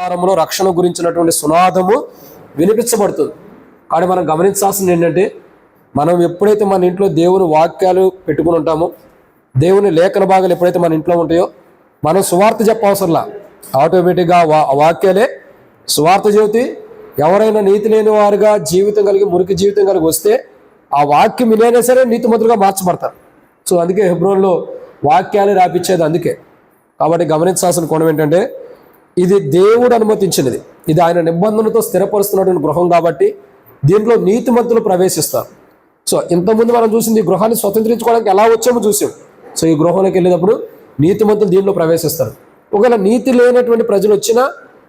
వారములో రక్షణ గురించినటువంటి సునాదము వినిపించబడుతుంది. కానీ మనం గమనించాల్సింది ఏంటంటే మనం ఎప్పుడైతే మన ఇంట్లో దేవుని వాక్యాలు పెట్టుకుని ఉంటామో దేవుని లేఖన భాగాలు ఎప్పుడైతే మన ఇంట్లో ఉంటాయో మనం సువార్త చెప్పవసరంలా. ఆటోమేటిక్గా వా- వాక్యాలే సువార్త చెబితే ఎవరైనా నీతి లేని వారుగా జీవితం కలిగి మురికి జీవితం కలిగి వస్తే ఆ వాక్యం వినైనా సరే నీతిమంతులుగా మార్చబడతారు. సో అందుకే హెబ్రోన్లో వాక్యాలు రాపించేది అందుకే. కాబట్టి గమనించాల్సిన కోణం ఏంటంటే ఇది దేవుడు అనుమతించినది. ఇది ఆయన నిబంధనతో స్థిరపరుస్తున్నటువంటి గృహం కాబట్టి దీంట్లో నీతిమంతులు ప్రవేశిస్తారు. సో ఇంతకుముందు మనం చూసింది ఈ గృహాన్ని స్వతంత్రించుకోవడానికి ఎలా వచ్చామో చూసాం. సో ఈ గృహంలోకి వెళ్ళేటప్పుడు నీతిమంతులు దీంట్లో ప్రవేశిస్తారు. ఒకవేళ నీతి లేనటువంటి ప్రజలు వచ్చినా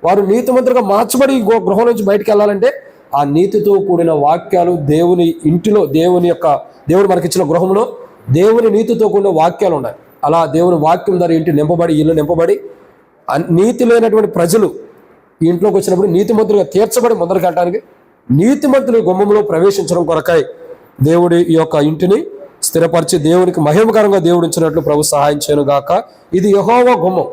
వారు నీతిమంతులుగా మార్చబడి గృహం నుంచి బయటికి వెళ్ళాలంటే ఆ నీతితో కూడిన వాక్యాలు దేవుని ఇంటిలో దేవుని యొక్క దేవుడు మనకిచ్చిన గృహంలో దేవుని నీతితో కూడిన వాక్యాలు ఉన్నాయి. అలా దేవుని వాక్యం ద్వారా ఇంటి నింపబడి ఇల్లు నింపబడి నీతి లేనటువంటి ప్రజలు ఇంట్లోకి వచ్చినప్పుడు నీతిమంతులుగా తీర్చబడి ముందరికి వెళ్ళడానికి నీతిమంతులు గుమ్మంలో ప్రవేశించడం కొరకై దేవుడి ఈ యొక్క ఇంటిని స్థిరపరిచి దేవునికి మహిమకరంగా దేవుడు ఇచ్చినట్లు ప్రభు సహాయం చేయను గాక. ఇది యహోవా గుమ్మం.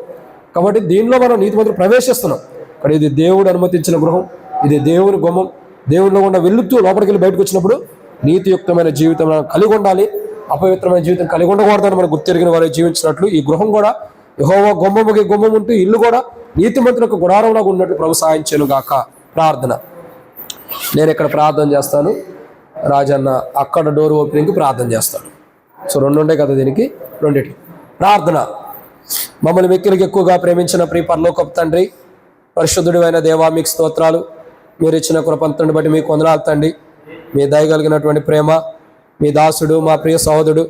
కాబట్టి దీనిలో మనం నీతిమంతులు ప్రవేశిస్తున్నాం. కానీ ఇది దేవుడు అనుమతించిన గృహం. ఇది దేవుని గుమ్మం. దేవుడిలో ఉన్న వెలుగుతూ లోపలికి వెళ్ళి బయటకు వచ్చినప్పుడు నీతియుక్తమైన జీవితం కలిగి ఉండాలి. అపవిత్రమైన జీవితం కలిగి ఉండకూడదని మనం గుర్తెరిగిన వారు జీవించినట్లు ఈ గృహం కూడా యహోవా గుమ్మముకి గుమ్మం ఉంటూ ఇల్లు కూడా నీతిమంతులకు గుడారంలాగా ఉన్నట్లు ప్రభు సహాయం గాక. ప్రార్థన. నేను ఇక్కడ ప్రార్థన చేస్తాను. రాజన్న అక్కడ డోర్ ఓపెనింగ్కి ప్రార్థన చేస్తాడు. సో రెండు ఉండే కదా దీనికి? రెండిటి ప్రార్థన. మమ్మల్ని మిక్కిలికి ఎక్కువగా ప్రేమించిన ప్రియ పరలోకపు తండ్రి పరిశుద్ధుడివైన దేవా మీకు స్తోత్రాలు. మీరు ఇచ్చిన కృపంతుని బట్టి మీకు వందనాలు తండ్రి. మీ దయగలిగినటువంటి ప్రేమ మీ దాసుడు మా ప్రియ సహోదరుడు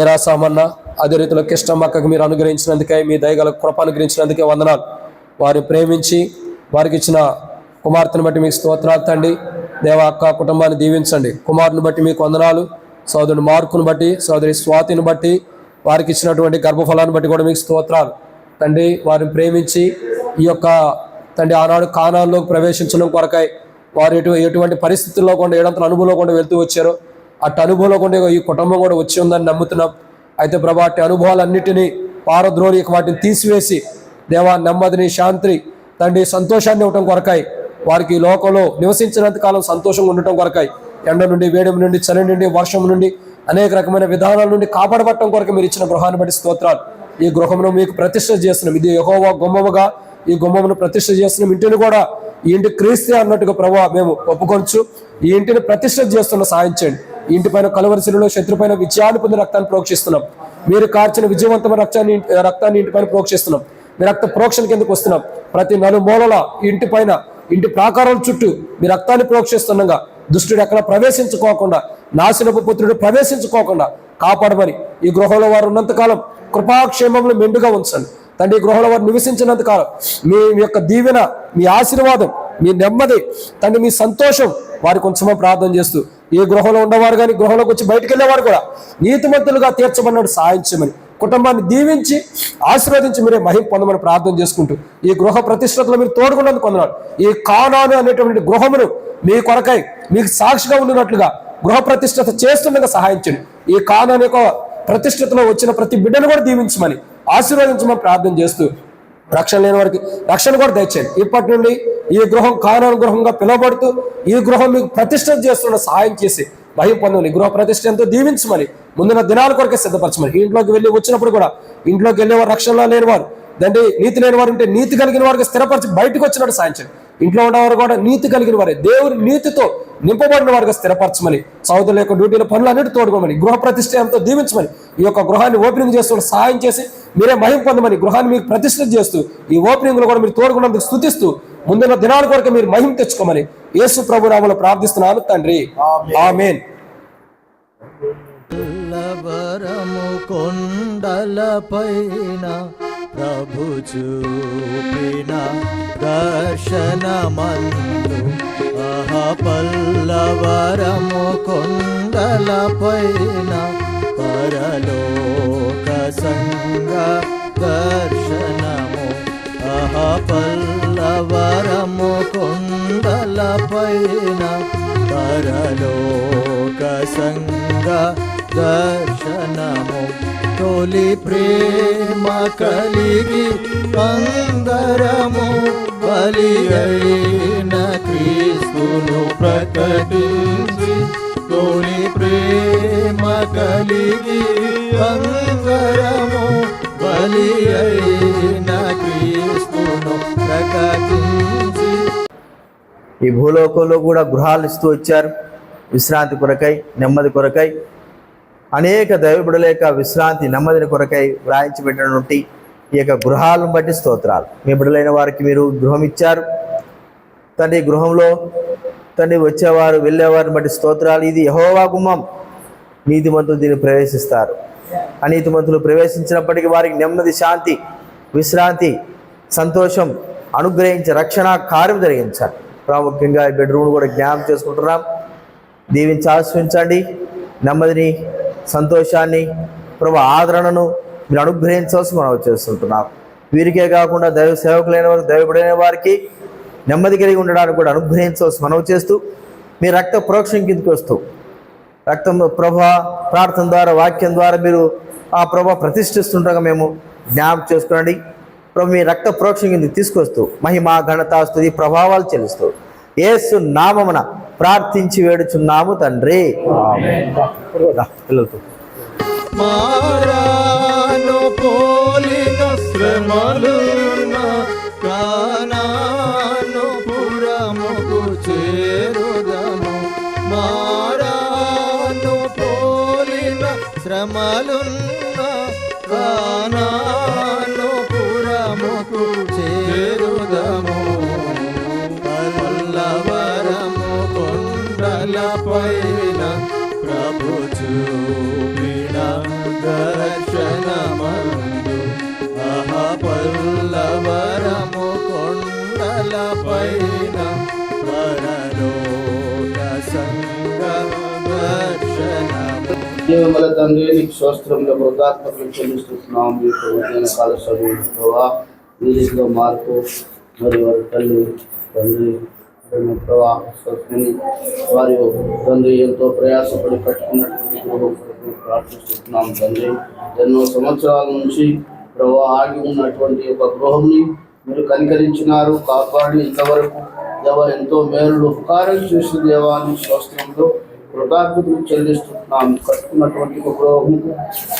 ఏరా సామన్న అదే రీతిలో కిష్టమ్మక్కకు మీరు అనుగ్రహించినందుకే మీ దయగల కృప అనుగ్రహించినందుకే వందనాలు. వారిని ప్రేమించి వారికి ఇచ్చిన కుమార్తెను బట్టి మీకు స్తోత్రాలు తండి దేవ అక్క కుటుంబాన్ని దీవించండి. కుమారుని బట్టి మీకు వందనాలు. సోదరుడు మార్కును బట్టి సోదరి స్వాతిని బట్టి వారికి ఇచ్చినటువంటి గర్భఫలాన్ని బట్టి కూడా మీకు స్తోత్రాలు. తండ్రి వారిని ప్రేమించి ఈ యొక్క తండ్రి ఆనాడు కానాల్లో ప్రవేశించడం కొరకై వారు ఎటు ఎటువంటి పరిస్థితుల్లో కూడా ఏడంతల అనుభవంలో కూడా వెళ్తూ వచ్చారో అటు అనుభవంలో కూడా ఈ కుటుంబం కూడా వచ్చి ఉందని నమ్ముతున్నాం. అయితే ప్రభా అట్టి అనుభవాలన్నిటినీ పారద్రోలి వాటిని తీసివేసి దేవా నెమ్మదిని శాంతి తండ్రి సంతోషాన్ని ఇవ్వటం కొరకై వారికి లోకంలో నివసించినంత కాలం సంతోషంగా ఉండటం కొరకై ఎండ నుండి వేడి నుండి చలి నుండి వర్షం నుండి అనేక రకమైన విధానాల నుండి కాపాడబట్టడం కొరకు మీరు ఇచ్చిన గృహాన్ని బట్టి స్తోత్రాలు. ఈ గృహమును మీకు ప్రతిష్ట చేస్తున్నాం. ఇది యహోవా గుమ్మముగా ఈ గుమ్మమును ప్రతిష్ట చేస్తున్నాం. ఇంటిని కూడా ఈ ఇంటి క్రీస్తే అన్నట్టుగా ప్రభావ మేము ఒప్పుకొనచ్చు ఈ ఇంటిని ప్రతిష్ట చేస్తున్న సాయం చేయండి. ఇంటి పైన కలవరిశిలో శత్రుపైన విజయాన్ని పొందిన రక్తాన్ని ప్రోక్షిస్తున్నాం. మీరు కార్చిన విజయవంతమైన రక్తాన్ని రక్తాన్ని ఇంటిపైన ప్రోక్షిస్తున్నాం. మీ రక్త ప్రోక్షణ కిందకు వస్తున్నాం. ప్రతి నలుమూలల ఇంటి పైన ఇంటి ప్రాకారం చుట్టూ మీ రక్తాన్ని ప్రోక్షిస్తుండగా దుష్టుడు ఎక్కడ ప్రవేశించుకోకుండా నాశనపు పుత్రుడు ప్రవేశించుకోకుండా కాపాడమని ఈ గృహంలో వారు ఉన్నంతకాలం కృపాక్షేమంలో మెండుగా ఉంచండి. తండ్రి ఈ గృహంలో వారు నివసించినంత కాలం మీ యొక్క దీవెన మీ ఆశీర్వాదం మీ నెమ్మది తండ్రి మీ సంతోషం వారి కొంచెమో ప్రార్థన చేస్తూ ఈ గృహంలో ఉన్నవారు కానీ గృహంలోకి వచ్చి బయటకు వెళ్ళేవారు కూడా నీతిమంతులుగా తీర్చమన్నాడు సాయం కుటుంబాన్ని దీవించి ఆశీర్వదించి మీరే మహిం పొందమని ప్రార్థన చేసుకుంటూ ఈ గృహ ప్రతిష్టతలో మీరు తోడుకున్నందుకు పొందనాడు ఈ కానాను అనేటువంటి గృహమును మీ కొరకై మీకు సాక్షిగా ఉండినట్లుగా గృహ ప్రతిష్టత చేస్తుండగా సహాయించండి. ఈ కానాను యొక్క ప్రతిష్టతలో వచ్చిన ప్రతి బిడ్డను కూడా దీవించమని ఆశీర్వదించమని ప్రార్థన చేస్తూ రక్షణ లేని వారికి రక్షణ కూడా దయచేయండి ఇప్పటి నుండి ఈ గృహం కానూను గృహంగా పిలువబడుతూ ఈ గృహం మీకు ప్రతిష్ట చేస్తున్న సహాయం చేసి భయం పొందని గృహ ప్రతిష్ట ఎంతో దీవించమని ముందున్న దినాల కొరకే సిద్ధపరచమని ఇంట్లోకి వెళ్ళి వచ్చినప్పుడు కూడా ఇంట్లోకి వెళ్ళేవారు రక్షణలో లేనివారు. దండి నీతి లేని వారు ఉంటే నీతి కలిగిన వారికి స్థిరపరిచి బయటకు వచ్చినట్టు సాయించండి ఇంట్లో ఉన్నవారు కూడా నీతి కలిగిన వారే. దేవుని నీతితో నింపబడిన వారిగా స్థిరపరచమని సౌదరుల యొక్క డ్యూటీల పనులు అన్నిటి తోడుకోమని గృహ ప్రతిష్ట ఎంతో దీవించమని ఈ యొక్క గృహాన్ని ఓపెనింగ్ చేస్తూ సహాయం చేసి మీరే మహిం పొందమని గృహాన్ని మీకు ప్రతిష్ఠ చేస్తూ ఈ ఓపెనింగ్లో కూడా మీరు తోడుకున్నందుకు స్థుతిస్తూ ముందున్న దినాల కొరకు మీరు మహిమ తెచ్చుకోమని యేసు ప్రభు నామలో ప్రార్థిస్తున్నాను తండ్రి. ఆమెన్. వరము కొండలపైన ప్రభు చూపిన దర్శనమందు. అహ పల్లవరము కొండలపైన పరలోక సంగ దర్శనము. అహ పల్లవరము కొండలపైన పరలోక సంగ దర్శనము తొలి ప్రేమ కలిగి అందరము బలి అయిన క్రీస్తును ప్రకటించి తొలి ప్రేమ కలిగి అందరము బలి అయిన క్రీస్తును ప్రకటించి ఈ భూలోకంలో కూడా గృహాలు ఇస్తూ వచ్చారు. విశ్రాంతి కొరకై నెమ్మది కొరకై అనేక దైవబిడుల యొక్క విశ్రాంతి నెమ్మదిని కొరకై వ్రాయించి ఈ యొక్క గృహాలను బట్టి స్తోత్రాలు. మీ బిడలైన వారికి మీరు గృహం ఇచ్చారు. తండ్రి గృహంలో తండ్రి వచ్చేవారు వెళ్ళేవారిని బట్టి స్తోత్రాలు. ఇది యహోవా గుమ్మం. నీతిమంతులు దీన్ని ప్రవేశిస్తారు. అనీతిమంతులు ప్రవేశించినప్పటికీ వారికి నెమ్మది శాంతి విశ్రాంతి సంతోషం అనుగ్రహించి రక్షణ కార్యం జరిగించాలి. ప్రాముఖ్యంగా ఈ బెడ్రూమ్ కూడా జ్ఞాపం చేసుకుంటున్నాం. దీవించి ఆశ్రయించండి. నెమ్మదిని సంతోషాన్ని ప్రభు ఆదరణను మీరు అనుగ్రహించవలసి మనం చేస్తుంటున్నాం. వీరికే కాకుండా దైవ సేవకులైన వారు దైవపడైన వారికి నెమ్మది కలిగి ఉండడానికి కూడా అనుగ్రహించవలసి మనవి చేస్తూ మీ రక్త ప్రోక్షం కిందకి వస్తూ రక్తం ప్రభా ప్రార్థన ద్వారా వాక్యం ద్వారా మీరు ఆ ప్రభా ప్రతిష్ఠిస్తుండగా మేము జ్ఞాపకం చేసుకోండి. ప్రభు మీ రక్త ప్రోక్షం కిందకి తీసుకొస్తూ మహిమ ఘనత ప్రభావాలు చెల్లిస్తూ ఏసు నామమున ప్రార్థించి వేడుచున్నాము తండ్రి. రా, పిల్లలతో. మారాను పోలిన శ్రమలున్న కానాను పురముకు చేరుదము. మారాను పోలిన శ్రమలున్న ప్రేమల తండ్రి నీకు స్వస్త్రంలో కృతాత్మకం చెల్లిస్తున్నాం. మీకు ఉదయం కాల సమయంలో వీరిలో మార్పు మరి వారి తల్లి తండ్రి ప్రేమ ప్రభా వారి తండ్రి ఎంతో ప్రయాసపడి కట్టుకున్నటువంటి ప్రార్థిస్తున్నాం తండ్రి. ఎన్నో సంవత్సరాల నుంచి ప్రభా ఆగి ఉన్నటువంటి ఒక గృహంని మీరు కనికరించినారు కాపాడి ఇంతవరకు దేవ ఎంతో మేలు ఉపకారం చేసిన దేవాన్ని శాస్త్రంలో కృతజ్ఞతలు చెల్లిస్తున్నాం. కట్టుకున్నటువంటి ఒక గృహము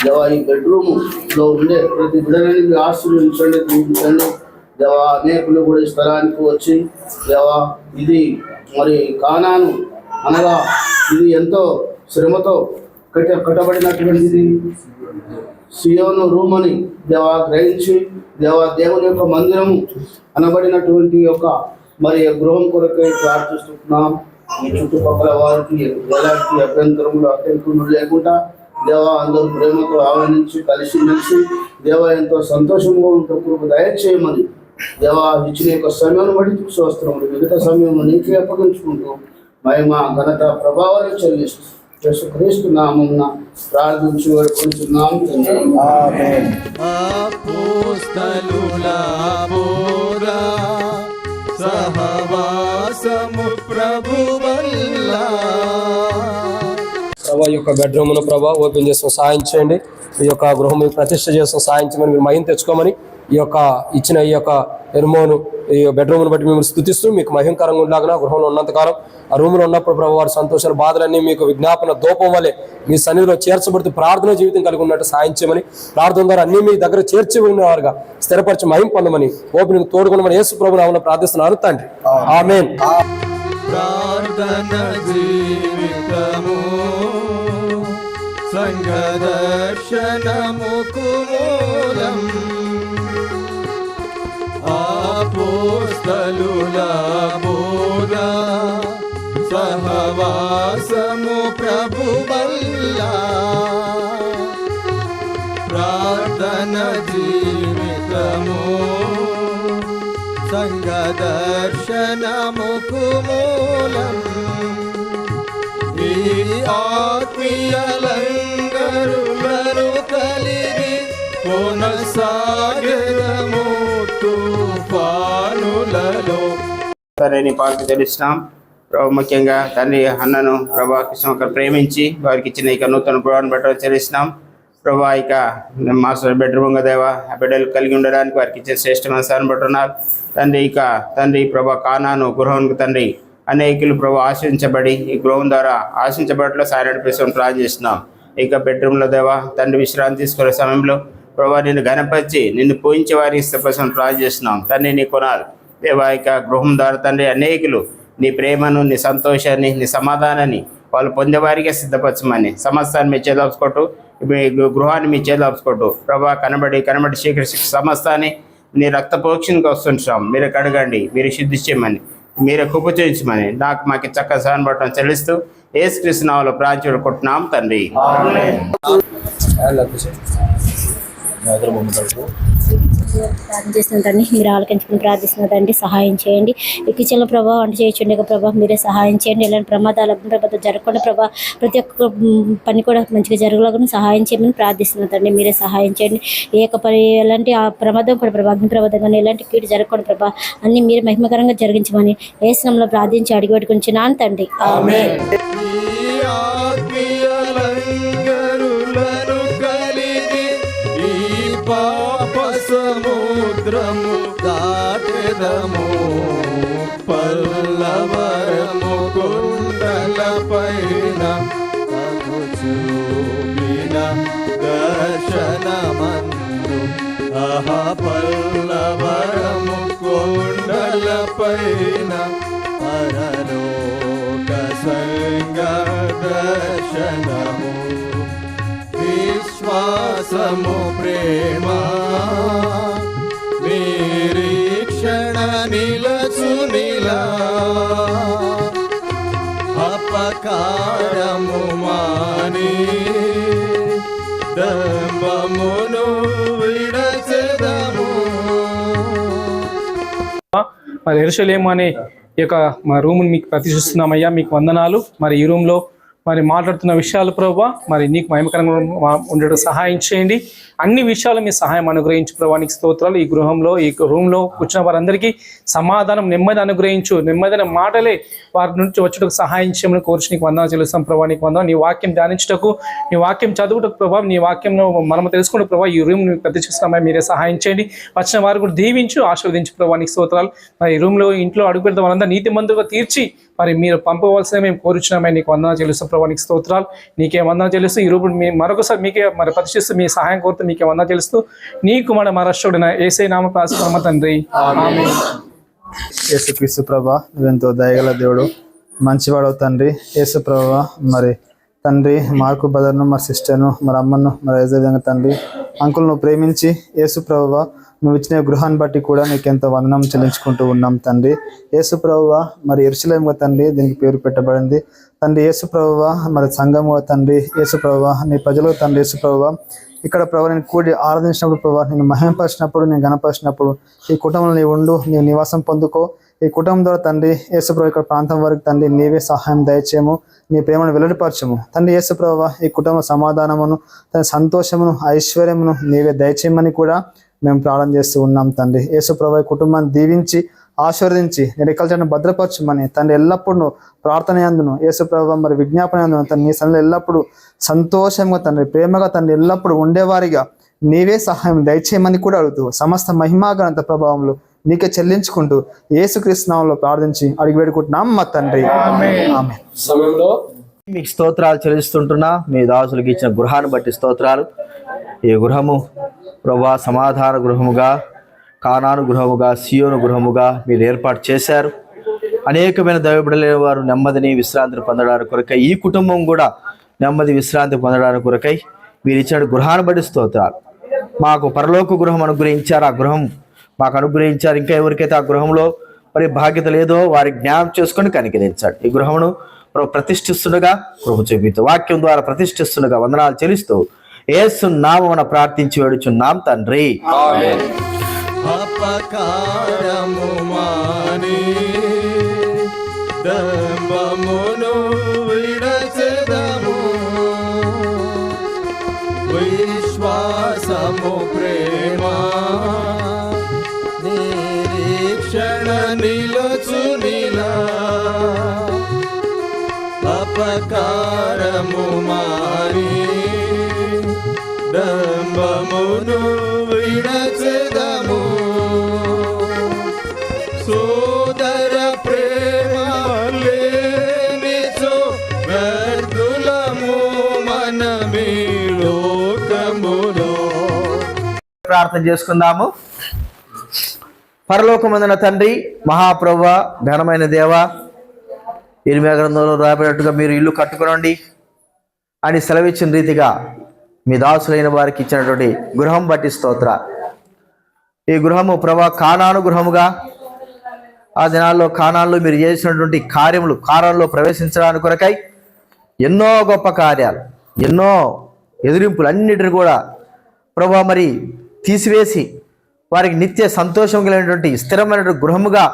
దేవా ఈ బెడ్రూమ్లో ఉండే ప్రతి బిడ్డలని మీరు ఆశీర్వించండి దీవించండి. దేవా అనేకులు కూడా ఈ స్థలానికి వచ్చి దేవా ఇది మరి కానాను అనగా ఇది ఎంతో శ్రమతో కట్ట కట్టబడినటువంటిది. సియోను రూమ్ అని దేవా గ్రహించి దేవా దేవుని యొక్క మందిరము అనబడినటువంటి యొక్క మరి గృహం కొరకై ప్రార్థిస్తున్నాం. ఈ చుట్టుపక్కల వారికి ఎలాంటి అభ్యంతరములు అభ్యంతరములు లేకుండా దేవా అందరూ ప్రేమతో ఆహ్వానించి కలిసి మెలిసి దేవా ఎంతో సంతోషంగా ఉంటే కృప దయచేయమని దేవా ఇచ్చిన యొక్క సమయం బట్టి చూస్తున్నాము మిగతా సమయం నీకే అప్పగించుకుంటూ మహిమ ఘనత ప్రభావాలు చెల్లిస్తూ యేసుక్రీస్తు నామమున ప్రార్థించి వేడుకుంటున్నాం తండ్రి సహవాసము ప్రభు ప్రభా ఈ యొక్క బెడ్రూమ్ను ప్రభా ఓపెన్ చేసిన సాయం చేయండి. ఈ యొక్క గృహం ప్రతిష్ట చేసిన సాయం చేయమని మీరు మహిం తెచ్చుకోమని ఈ యొక్క ఇచ్చిన ఈ యొక్క ఎరుమోను ఈ బెడ్రూమ్ను బట్టి మేము స్థుతిస్తూ మీకు మహింకరంగా ఉండలాగా గృహంలో ఉన్నంతకాలం ఆ రూమ్లో ఉన్నప్పుడు ప్రభు వారి సంతోషాలు బాధలన్నీ మీకు విజ్ఞాపన దూపం వల్లే మీ సన్నిధిలో చేర్చబడుతూ ప్రార్థన జీవితం కలిగి ఉన్నట్టు సాయం చేయమని ప్రార్థన ద్వారా అన్ని మీ దగ్గర చేర్చి ఉన్నవారుగా స్థిరపరిచి మహిం పొందమని ఓపెన్ తోడుకున్నామని యేసు ప్రభు నామమున ప్రార్థిస్తున్నాను తండ్రి. ఆమేన్. ప్రార్థన జీవితము. సంగదర్శనముకు మూలం ఆపోస్తలుల బోధ సహవాసము ఆత్మీయలంగరులను కలిగి కొనసాగదము తుఫానులలో. ప్రభు ముఖ్యంగా తండ్రి అన్నను ప్రభా కృష్ణ ప్రేమించి వారికి ఇచ్చిన ఇక నూతన ప్రభావం పెట్టడం తెలిసినాం ప్రభా ఇక మాస్టర్ బెడ్రూమ్ దేవా ఆ బిడ్డలు కలిగి ఉండడానికి వారికి ఇచ్చిన శ్రేష్టమైన స్థానం పట్టున్నారు తండ్రి ఇక తండ్రి ప్రభా కానాను గృహానికి తండ్రి అనేకులు ప్రభు ఆశించబడి ఈ గృహం ద్వారా ఆశించబడట్లో సాయం నడిపిస్తాం ప్లాన్ చేస్తున్నాం. ఇక బెడ్రూమ్లో దేవా తండ్రి విశ్రాంతి తీసుకునే సమయంలో ప్రభా నిన్ను గణపరిచి నిన్ను పూజించే వారికి ఇష్టపసం ప్లాన్ చేస్తున్నాం. తండ్రి నీ కొనాలి. దేవా ఇక గృహం ద్వారా తండ్రి అనేకులు నీ ప్రేమను నీ సంతోషాన్ని నీ సమాధానాన్ని వాళ్ళు పొందేవారికే సిద్ధపరచమని సమస్తాన్ని మీ చేదలుచుకోటు మీ గృహాన్ని మీ చేదలుచుకోటు ప్రభా కనబడి కనబడి శీఘ్ర సమస్తాన్ని నీ రక్త ప్రోక్షణకి వస్తుంటాం మీరు కడగండి మీరు శుద్ధి చేయమని మీరే కుప్ప చేయించమని నాకు మాకు చక్క సహాయం పడటం చెల్లిస్తూ ఏసుకృష్ణ నామలో ప్రాంచుడు కొట్టున్నాం తండ్రి. ప్రార్థిస్తున్నదండి మీరు ఆలకించుకుని ప్రార్థిస్తున్నదండి. సహాయం చేయండి. ఈ కిచెన్లో ప్రభావ వంట చేయొచ్చుండగా ప్రభావ మీరే సహాయం చేయండి. ఎలాంటి ప్రమాదాలు ప్రభావం జరగకుండా ప్రభావ ప్రతి ఒక్క పని కూడా మంచిగా జరగలాగా సహాయం చేయమని ప్రార్థిస్తున్నదండి. మీరే సహాయం చేయండి. ఏ ఒక్క పని ఎలాంటి ఆ ప్రమాదం కూడా ప్రభావ అగ్ని ప్రమాదం కానీ ఎలాంటి కీడు జరగకుండా ప్రభావ అన్ని మీరు మహిమకరంగా జరిగించమని ఏ స్నంలో ప్రార్థించి అడిగి పెట్టుకుంటున్నాను. తండ్రి ఆమేన్. ఈ ఆత్మీయ లంగరులను కలిగి ఈ పాప సముద్రము దాటెదము పల్లవరము కుండల పైన చూపిన దర్శనమందు. అహ పల్లవరము కొండల పైన విశ్వాసము ప్రేమ. నిరీక్షణ నిలచునిలా అపకారము మాని. దంబమును విడచదము. మరి ఎరుసలేము అనే ఈ యొక్క మా రూమ్ని మీకు ప్రతిష్ఠిస్తున్నామయ్యా. మీకు వందనాలు. మరి ఈ రూమ్లో మరి మాట్లాడుతున్న విషయాలు ప్రభావ మరి నీకు మహిమకరంగా ఉండడం సహాయం చేయండి. అన్ని విషయాలు మీ సహాయం అనుగ్రహించు ప్రభానికి స్తోత్రాలు. ఈ గృహంలో ఈ రూమ్లో కూర్చున్న వారందరికీ సమాధానం నెమ్మది అనుగ్రహించు. నెమ్మదిన మాటలే వారి నుంచి వచ్చేటకు సహాయం చేయమని కోర్చి. నీకు వందన చెల్లిస్తాం ప్రభా నీకు వందన నీ వాక్యం ధ్యానించటకు నీ వాక్యం చదువుటకు ప్రభావ నీ వాక్యంలో మనం తెలుసుకుంటే ప్రభావ ఈ రూమ్ ప్రతిష్ఠిస్తున్నామని మీరే సహాయం చేయండి. వచ్చిన వారు కూడా దీవించు ఆశీర్వదించు ప్రభావ స్తోత్రాలు. మరి ఈ రూమ్లో ఇంట్లో అడుగు పెడతాం వాళ్ళందరూ నీతి మందుగా తీర్చి మరి మీరు పంపవలసిన మేము కోరుచున్నామని నీకు వందన చెల్లిస్తాం ప్రభావ నీకు స్తోత్రాలు. నీకే వందన చెల్లిస్తూ ఈ రూపుడు మీ మరొకసారి మీకే మరి ప్రతిష్ఠిస్తూ మీ సహాయం కోరుతూ మీకే వందన చెల్లిస్తూ నీకు మన మరష్టుడిన ఏసై నామ ప్రాసమ తండ్రి. ఆమేన్. యేసుక్రీస్తు ప్రభా నువ్వెంతో దయగల దేవుడు మంచివాడవు తండ్రి. యేసు ప్రభా మరి తండ్రి మార్కు బదర్ను మా సిస్టర్ను మరి అమ్మను మరి అదేవిధంగా తండ్రి అంకుల్ను ప్రేమించి యేసు ప్రభా నువ్వు ఇచ్చిన గృహాన్ని బట్టి కూడా నీకు ఎంత వందనం చెల్లించుకుంటూ ఉన్నాం తండ్రి. యేసు ప్రభువ మరి ఎరుసలేముగా తండ్రి దీనికి పేరు పెట్టబడింది. తండ్రి యేసు ప్రభువ మరి సంఘముగా తండ్రి యేసు ప్రభువ నీ ప్రజలు తండ్రి యేసు ప్రభువ ఇక్కడ ప్రభు నేను కూడి ఆరాధించినప్పుడు ప్రభు నేను మహింపరిచినప్పుడు నేను గణపరిచినప్పుడు ఈ కుటుంబంలో నీవు ఉండు నీ నివాసం పొందుకో. ఈ కుటుంబం ద్వారా తండ్రి యేసుప్రభు ఇక్కడ ప్రాంతం వరకు తండ్రి నీవే సహాయం దయచేయము నీ ప్రేమను వెల్లడిపరచము. తండ్రి యేసుప్రభు ఈ కుటుంబ సమాధానమును తన సంతోషమును ఐశ్వర్యమును నీవే దయచేయమని కూడా మేము ప్రార్థన చేస్తూ ఉన్నాం తండ్రి. యేసుప్రభు కుటుంబాన్ని దీవించి ఆశీర్వదించి నిరకల్చను భద్రపరచమని తండ్రి ఎల్లప్పుడూ ప్రార్థన అందును యేసుప్రభు మరి విజ్ఞాపన అందును తండ్రి నీ సన్నిధిలో ఎల్లప్పుడూ సంతోషంగా తండ్రి ప్రేమగా తండ్రి ఎల్లప్పుడూ ఉండేవారిగా నీవే సహాయం దయచేయమని కూడా అడుగుతూ సమస్త మహిమాగనంత ప్రభావంలో నీకే చెల్లించుకుంటూ యేసుక్రీస్తు నామంలో ప్రార్థించి అడిగి వేడుకుంటున్నాం మా తండ్రి. సమయంలో మీకు స్తోత్రాలు చెల్లిస్తుంటున్నా. మీ దాసులకు ఇచ్చిన గృహాన్ని బట్టి స్తోత్రాలు. ఈ గృహము ప్రభా సమాధాన గృహముగా కానాను గృహముగా సియోను గృహముగా మీరు ఏర్పాటు చేశారు. అనేకమైన దైవబిడలేని వారు నెమ్మదిని విశ్రాంతిని పొందడానికి కొరకై ఈ కుటుంబం కూడా నెమ్మది విశ్రాంతి పొందడానికి కొరకై మీరు ఇచ్చిన గృహాన్ని బట్టి స్తోత్రాలు. మాకు పరలోక గృహం అనుగ్రహించారు ఆ గృహం మాకు అనుగ్రహించారు. ఇంకా ఎవరికైతే ఆ గృహంలో మరి బాధ్యత లేదో వారి జ్ఞానం చేసుకొని కనికరించాడు. ఈ గృహమును ప్రతిష్ఠిస్తుండగా ప్రభు చూపిస్తూ వాక్యం ద్వారా ప్రతిష్ఠిస్తుండగా వందనాలు చెల్లిస్తూ ఏసు నామమున ప్రార్థించి వేడుచున్నాం తండ్రి. అపకారము మాని దంబమును విడచెదము. విశ్వాసము ప్రేమ నిరీక్షణ నిలచునిలా అపకారము మాని డంబమును విడచెదము. సోదర ప్రేమ లేనిచో వ్యర్థులము మనమే లోకములో. ప్రార్థన చేసుకుందాము. పరలోకమందున తండ్రి మహాప్రభ ఘనమైన దేవ ఇరిమే గ్రంథంలో రాబడినట్టుగా మీరు ఇల్లు కట్టుకునండి అని సెలవిచ్చిన రీతిగా మీ దాసులైన వారికి ఇచ్చినటువంటి గృహం బట్టి స్తోత్ర. ఈ గృహము ప్రభా కానాను గృహముగా ఆ దినాల్లో కానాల్లో మీరు చేసినటువంటి కార్యములు కారంలో ప్రవేశించడానికి కొరకై ఎన్నో గొప్ప కార్యాలు ఎన్నో ఎదిరింపులు అన్నిటిని కూడా ప్రభా మరి తీసివేసి వారికి నిత్య సంతోషం కలిగినటువంటి స్థిరమైనటువంటి గృహముగా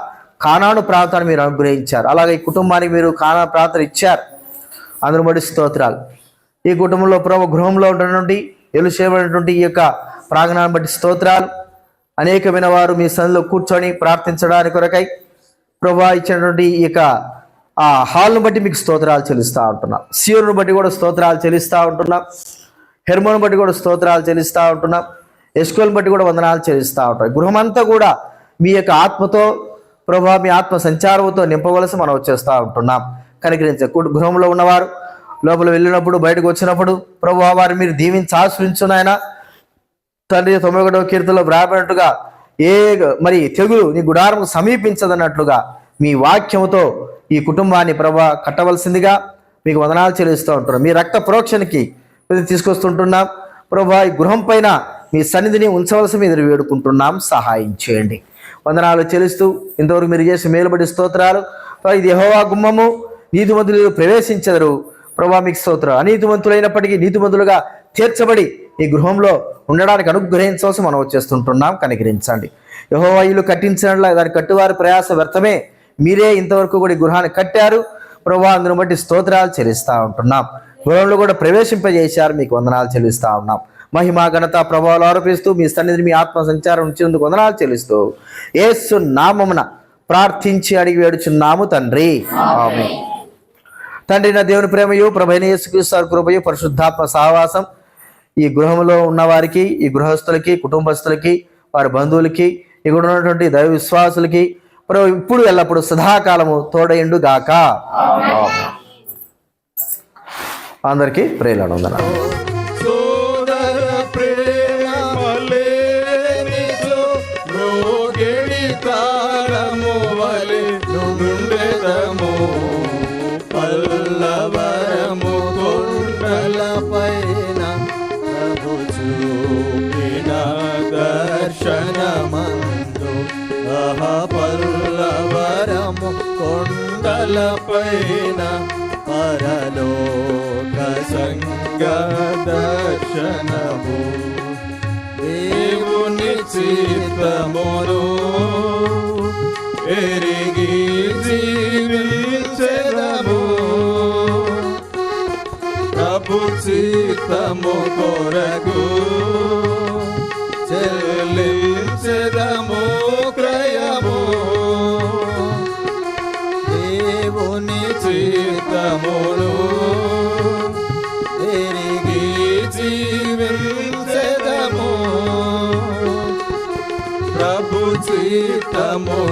కానాను ప్రాంతాన్ని మీరు అనుగ్రహించారు. అలాగే ఈ కుటుంబానికి మీరు కానా ప్రాంతం ఇచ్చారు. అందరూ బడి స్తోత్రాలు. ఈ కుటుంబంలో ప్రభు గృహంలో ఉన్నటువంటి ఎలు ఈ యొక్క ప్రాంగణాన్ని బట్టి స్తోత్రాలు. అనేకమైన వారు మీ సన్నిలో కూర్చొని ప్రార్థించడానికి కొరకై ప్రభా ఇచ్చినటువంటి ఈ యొక్క ఆ హాల్ను బట్టి మీకు స్తోత్రాలు చెల్లిస్తూ ఉంటున్నాం. సీరును బట్టి కూడా స్తోత్రాలు చెల్లిస్తూ ఉంటున్నాం. హెర్మోన్ బట్టి కూడా స్తోత్రాలు చెల్లిస్తూ ఉంటున్నాం. ఎస్కోల్ని బట్టి కూడా వందనాలు చెల్లిస్తూ ఉంటాం గృహమంతా కూడా మీ యొక్క ఆత్మతో ప్రభా మీ ఆత్మ సంచారంతో నింపవలసి మనం వచ్చేస్తూ ఉంటున్నాం. కనికరించే గృహంలో ఉన్నవారు లోపల వెళ్ళినప్పుడు బయటకు వచ్చినప్పుడు ప్రభు వారు మీరు దీవించి ఆశ్రయించున్నాయన తండ్రి తొంభై ఒకటో కీర్తనలో వ్రాబడినట్టుగా ఏ మరి తెగులు నీ గుడారం సమీపించదన్నట్లుగా మీ వాక్యముతో ఈ కుటుంబాన్ని ప్రభా కట్టవలసిందిగా మీకు వందనాలు చెల్లిస్తూ ఉంటున్నాం. మీ రక్త ప్రోక్షణకి తీసుకొస్తుంటున్నాం. ప్రభా ఈ గృహం పైన మీ సన్నిధిని ఉంచవలసి మీద వేడుకుంటున్నాం. సహాయం చేయండి. వందనాలు చెల్లిస్తూ ఇంతవరకు మీరు చేసిన మేలుబడి స్తోత్రాలు. ఇది యహోవా గుమ్మము. నీతిమంతులు ప్రవేశించదరు. ప్రభా మీకు స్తోత్రం. అనీతిమంతులైనప్పటికీ నీతిమంతులుగా తీర్చబడి ఈ గృహంలో ఉండడానికి అనుగ్రహించవలసి మనం వచ్చేస్తుంటున్నాం. కనికరించండి. యహోవా ఇల్లు కట్టించడంలో దాని కట్టువారి ప్రయాస వ్యర్థమే. మీరే ఇంతవరకు కూడా ఈ గృహాన్ని కట్టారు. ప్రభా అందును బట్టి స్తోత్రాలు చెల్లిస్తూ ఉంటున్నాం. గృహంలో కూడా ప్రవేశింపజేశారు. మీకు వందనాలు చెల్లిస్తూ ఉన్నాం. మహిమా ఘనత ప్రభావాలు ఆరోపిస్తూ మీ సన్నిధిని మీ ఆత్మ సంచారం ఉంచినందుకు వందనాలు చెల్లిస్తూ ఏసు నామమున ప్రార్థించి అడిగి వేడుచున్నాము తండ్రి. ఆమె తండ్రి నా దేవుని ప్రేమయు ప్రభైన యేసుక్రీస్తు కృపయు పరిశుద్ధాత్మ సహవాసం ఈ గృహంలో ఉన్న వారికి ఈ గృహస్థులకి కుటుంబస్తులకి వారి బంధువులకి ఇక్కడ ఉన్నటువంటి దైవ విశ్వాసులకి ప్రభు ఇప్పుడు ఎల్లప్పుడు సదాకాలము తోడయిండు గాక అందరికీ ప్రేరణ వందనాలు. పైన పరలోక సంగ దర్శనము. దేవుని చిత్తమును ఎరిగి జీవించెదము. ప్రభు చిత్తము కొరకు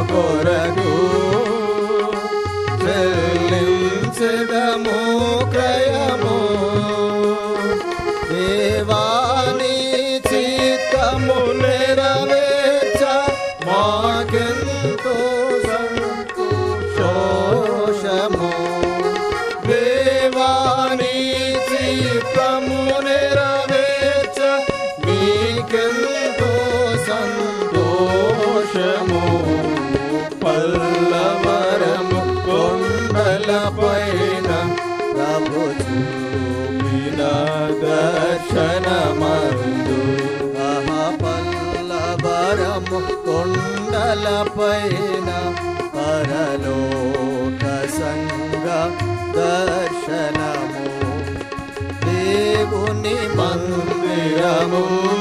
కొరకు చెల్లించెదము క్రయము దేవాని చిత్తము నెరవేర్చ మాకెంతో సంతోషము దేవాని చిత్తము నెరవేర్చ మందిరము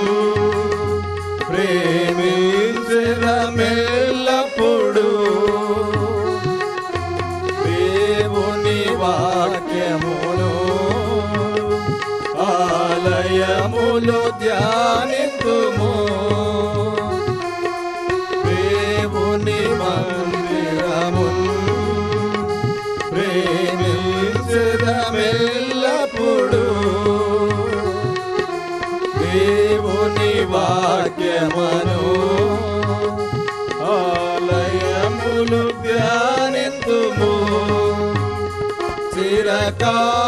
안녕.